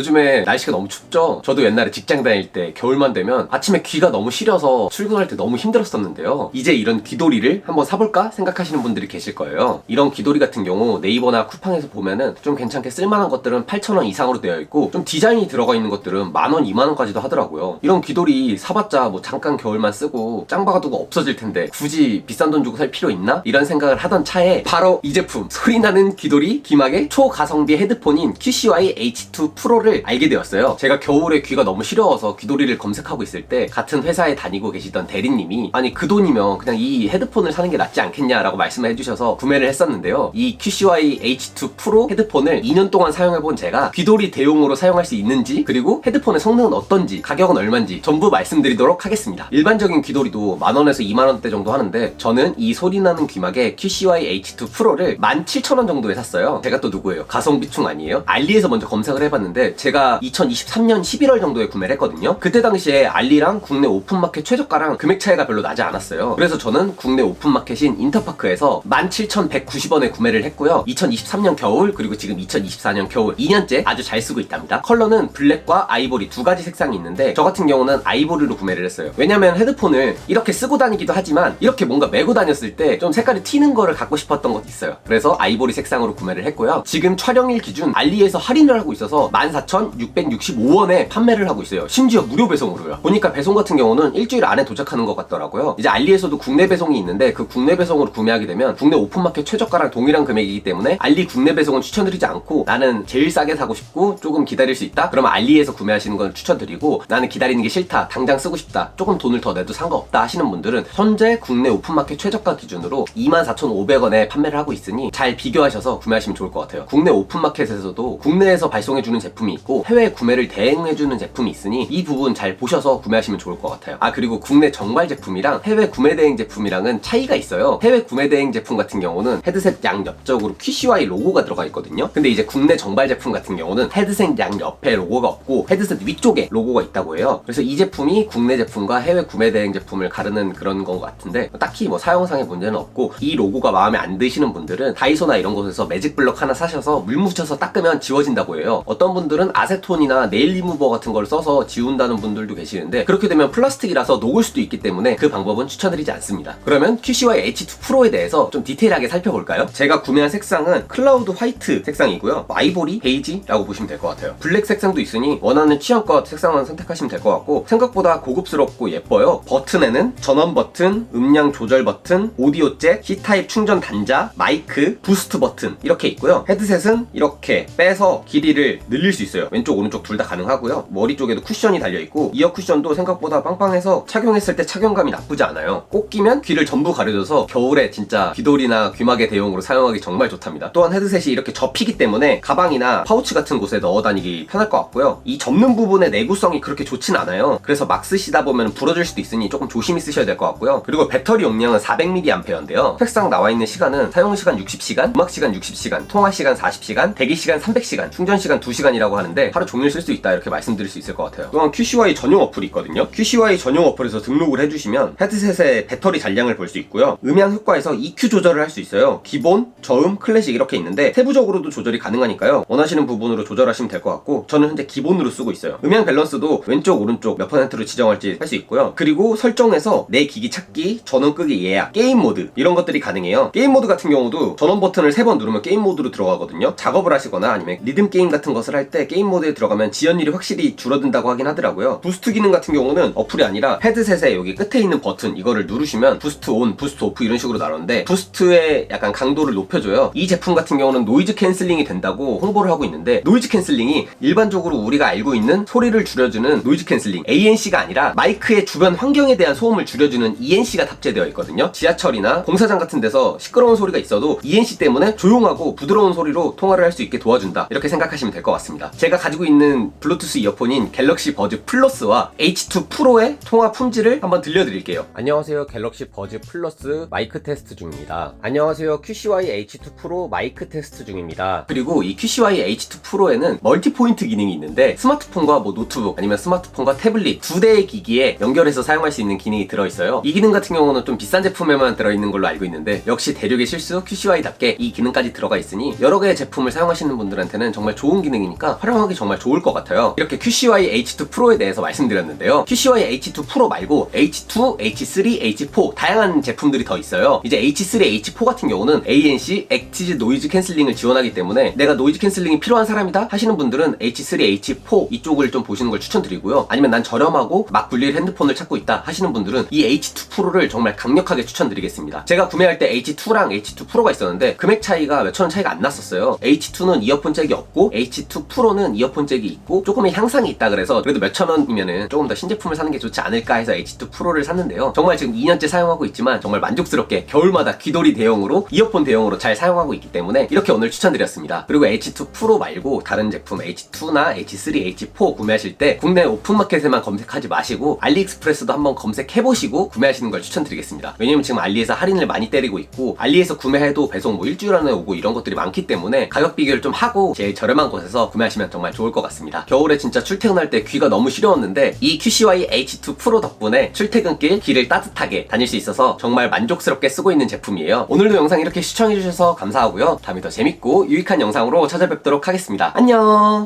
요즘에 날씨가 너무 춥죠? 저도 옛날에 직장 다닐 때 겨울만 되면 아침에 귀가 너무 시려서 출근할 때 너무 힘들었었는데요. 이제 이런 귀돌이를 한번 사볼까 생각하시는 분들이 계실 거예요. 이런 귀돌이 같은 경우 네이버나 쿠팡에서 보면은 좀 괜찮게 쓸만한 것들은 8,000원 이상으로 되어 있고 좀 디자인이 들어가 있는 것들은 만원, 2만원까지도 하더라고요. 이런 귀돌이 사봤자 뭐 잠깐 겨울만 쓰고 짱 박아 두고 없어질 텐데 굳이 비싼 돈 주고 살 필요 있나? 이런 생각을 하던 차에 바로 이 제품 소리나는 귀돌이 귀마개 초가성비 헤드폰인 QCY H2 Pro를 알게 되었어요. 제가 겨울에 귀가 너무 시려워서 귀돌이를 검색하고 있을 때 같은 회사에 다니고 계시던 대리님이 아니 그 돈이면 그냥 이 헤드폰을 사는 게 낫지 않겠냐라고 말씀을 해주셔서 구매를 했었는데요. 이 QCY H2 Pro 헤드폰을 2년 동안 사용해본 제가 귀돌이 대용으로 사용할 수 있는지 그리고 헤드폰의 성능은 어떤지 가격은 얼마인지 전부 말씀드리도록 하겠습니다. 일반적인 귀돌이도 만원에서 2만원대 정도 하는데 저는 이 소리나는 귀마개 QCY H2 Pro를 17,000원 정도에 샀어요. 제가 또 누구예요? 가성비충 아니에요? 알리에서 먼저 검색을 해봤는데 제가 2023년 11월 정도에 구매를 했거든요. 그때 당시에 알리랑 국내 오픈마켓 최저가랑 금액 차이가 별로 나지 않았어요. 그래서 저는 국내 오픈마켓인 인터파크에서 17,190원에 구매를 했고요. 2023년 겨울 그리고 지금 2024년 겨울 2년째 아주 잘 쓰고 있답니다. 컬러는 블랙과 아이보리 두 가지 색상이 있는데 저 같은 경우는 아이보리로 구매를 했어요. 왜냐면 헤드폰을 이렇게 쓰고 다니기도 하지만 이렇게 뭔가 메고 다녔을 때 좀 색깔이 튀는 거를 갖고 싶었던 것도 있어요. 그래서 아이보리 색상으로 구매를 했고요. 지금 촬영일 기준 알리에서 할인을 하고 있어서 14,665원에 판매를 하고 있어요. 심지어 무료 배송으로요. 보니까 배송 같은 경우는 일주일 안에 도착하는 것 같더라고요. 이제 알리에서도 국내 배송이 있는데 그 국내 배송으로 구매하게 되면 국내 오픈마켓 최저가랑 동일한 금액이기 때문에 알리 국내 배송은 추천드리지 않고 나는 제일 싸게 사고 싶고 조금 기다릴 수 있다? 그러면 알리에서 구매하시는 걸 추천드리고 나는 기다리는 게 싫다. 당장 쓰고 싶다. 조금 돈을 더 내도 상관없다 하시는 분들은 현재 국내 오픈마켓 최저가 기준으로 24,500원에 판매를 하고 있으니 잘 비교하셔서 구매하시면 좋을 것 같아요. 국내 오픈마켓에서도 국내에서 발송해주는 제품이 있고 해외 구매를 대행해주는 제품이 있으니 이 부분 잘 보셔서 구매하시면 좋을 것 같아요. 아 그리고 국내 정발 제품이랑 해외 구매 대행 제품이랑은 차이가 있어요. 해외 구매 대행 제품 같은 경우는 헤드셋 양 옆쪽으로 QCY 로고가 들어가 있거든요. 근데 이제 국내 정발 제품 같은 경우는 헤드셋 양 옆에 로고가 없고 헤드셋 위쪽에 로고가 있다고 해요. 그래서 이 제품이 국내 제품과 해외 구매 대행 제품을 가르는 그런 건 같은데 딱히 뭐 사용상의 문제는 없고 이 로고가 마음에 안 드시는 분들은 다이소나 이런 곳에서 매직 블럭 하나 사셔서 물 묻혀서 닦으면 지워진다고 해요. 어떤 분들은 아세톤이나 네일 리무버 같은 걸 써서 지운다는 분들도 계시는데 그렇게 되면 플라스틱이라서 녹을 수도 있기 때문에 그 방법은 추천드리지 않습니다. 그러면 QCY H2 프로에 대해서 좀 디테일하게 살펴볼까요? 제가 구매한 색상은 클라우드 화이트 색상이고요. 아이보리, 베이지라고 보시면 될 것 같아요. 블랙 색상도 있으니 원하는 취향껏 색상을 선택하시면 될 것 같고 생각보다 고급스럽고 예뻐요. 버튼에는 전원 버튼, 음량 조절 버튼, 오디오 잭, C타입 충전 단자, 마이크, 부스트 버튼 이렇게 있고요. 헤드셋은 이렇게 빼서 길이를 늘릴 수 있어요. 왼쪽 오른쪽 둘 다 가능하고요. 머리 쪽에도 쿠션이 달려 있고 이어 쿠션도 생각보다 빵빵해서 착용했을 때 착용감이 나쁘지 않아요. 꼭 끼면 귀를 전부 가려줘서 겨울에 진짜 귀돌이나 귀마개 대용으로 사용하기 정말 좋답니다. 또한 헤드셋이 이렇게 접히기 때문에 가방이나 파우치 같은 곳에 넣어 다니기 편할 것 같고요. 이 접는 부분의 내구성이 그렇게 좋진 않아요. 그래서 막 쓰시다 보면 부러질 수도 있으니 조금 조심히 쓰셔야 될 것 같고요. 그리고 배터리 용량은 400mAh인데요. 책상 나와 있는 시간은 사용 시간 60시간, 음악 시간 60시간, 통화 시간 40시간, 대기 시간 300시간, 충전 시간 2시간이라고 하는데 하루 종일 쓸 수 있다 이렇게 말씀드릴 수 있을 것 같아요. 또한 QCY 전용 어플이 있거든요. QCY 전용 어플에서 등록을 해주시면 헤드셋의 배터리 잔량을 볼 수 있고요. 음향 효과에서 EQ 조절을 할 수 있어요. 기본, 저음, 클래식 이렇게 있는데 세부적으로도 조절이 가능하니까요. 원하시는 부분으로 조절하시면 될 것 같고 저는 현재 기본으로 쓰고 있어요. 음향 밸런스도 왼쪽, 오른쪽 몇 퍼센트로 지정할지 할 수 있고요. 그리고 설정에서 내 기기 찾기, 전원 끄기 예약, 게임 모드 이런 것들이 가능해요. 게임 모드 같은 경우도 전원 버튼을 세번 누르면 게임 모드로 들어가거든요. 작업을 하시거나 아니면 리듬 게임 같은 것을 할때 게임 모드에 들어가면 지연율이 확실히 줄어든다고 하긴 하더라고요. 부스트 기능 같은 경우는 어플이 아니라 헤드셋의 여기 끝에 있는 버튼 이거를 누르시면 부스트 온, 부스트 오프 이런 식으로 나오는데 부스트의 약간 강도를 높여줘요. 이 제품 같은 경우는 노이즈 캔슬링이 된다고 홍보를 하고 있는데 노이즈 캔슬링이 일반적으로 우리가 알고 있는 소리를 줄여주는 노이즈 캔슬링 ANC가 아니라 마이크의 주변 환경에 대한 소음을 줄여주는 ENC가 탑재되어 있거든요. 지하철이나 공사장 같은 데서 시끄러운 소리가 있어도 ENC 때문에 조용하고 부드러운 소리로 통화를 할 수 있게 도와준다. 이렇게 생각하시면 될 것 같습니다. 제가 가지고 있는 블루투스 이어폰인 갤럭시 버즈 플러스와 H2 프로의 통화 품질을 한번 들려드릴게요. 안녕하세요. 갤럭시 버즈 플러스 마이크 테스트 중입니다. 안녕하세요. QCY H2 프로 마이크 테스트 중입니다. 그리고 이 QCY H2 프로에는 멀티 포인트 기능이 있는데 스마트폰과 뭐 노트북 아니면 스마트폰과 태블릿 두 대의 기기에 연결해서 사용할 수 있는 기능이 들어있어요. 이 기능 같은 경우는 좀 비싼 제품에만 들어있는 걸로 알고 있는데 역시 대륙의 실수 QCY답게 이 기능까지 들어가 있으니 여러 개의 제품을 사용하시는 분들한테는 정말 좋은 기능이니까 활용하기 정말 좋을 것 같아요. 이렇게 QCY H2 프로에 대해서 말씀드렸는데요. QCY H2 프로 말고 H2, H3, H4 다양한 제품들이 더 있어요. 이제 H3, H4 같은 경우는 ANC 액티즈 노이즈 캔슬링을 지원하기 때문에 내가 노이즈 캔슬링이 필요한 사람이다 하시는 분들은 H3, H4 이쪽을 좀 보시는 걸 추천드리고요. 아니면 난 저렴하고 막 굴릴 핸드폰을 찾고 있다 하시는 분들은 이 H2 프로를 정말 강력하게 추천드리겠습니다. 제가 구매할 때 H2랑 H2 프로가 있었는데 금액 차이가 몇천 원 차이가 안 났었어요. H2는 이어폰 잭이 없고 H2 프로 는 이어폰 잭이 있고 조금의 향상이 있다 그래서 그래도 몇천 원이면은 조금 더 신제품을 사는 게 좋지 않을까 해서 H2 프로를 샀는데요. 정말 지금 2년째 사용하고 있지만 정말 만족스럽게 겨울마다 귀돌이 대용으로 이어폰 대용으로 잘 사용하고 있기 때문에 이렇게 오늘 추천드렸습니다. 그리고 H2 프로 말고 다른 제품 H2나 H3, H4 구매하실 때 국내 오픈마켓에만 검색하지 마시고 알리익스프레스도 한번 검색해보시고 구매하시는 걸 추천드리겠습니다. 왜냐면 지금 알리에서 할인을 많이 때리고 있고 알리에서 구매해도 배송 뭐 일주일 안에 오고 이런 것들이 많기 때문에 가격 비교를 좀 하고 제일 저렴한 곳에서 구매하 시면 정말 좋을 것 같습니다. 겨울에 진짜 출퇴근할 때 귀가 너무 시려웠는데 이 QCY H2 프로 덕분에 출퇴근길 길을 따뜻하게 다닐 수 있어서 정말 만족스럽게 쓰고 있는 제품이에요. 오늘도 영상 이렇게 시청해주셔서 감사하고요. 다음에 더 재밌고 유익한 영상으로 찾아뵙도록 하겠습니다. 안녕!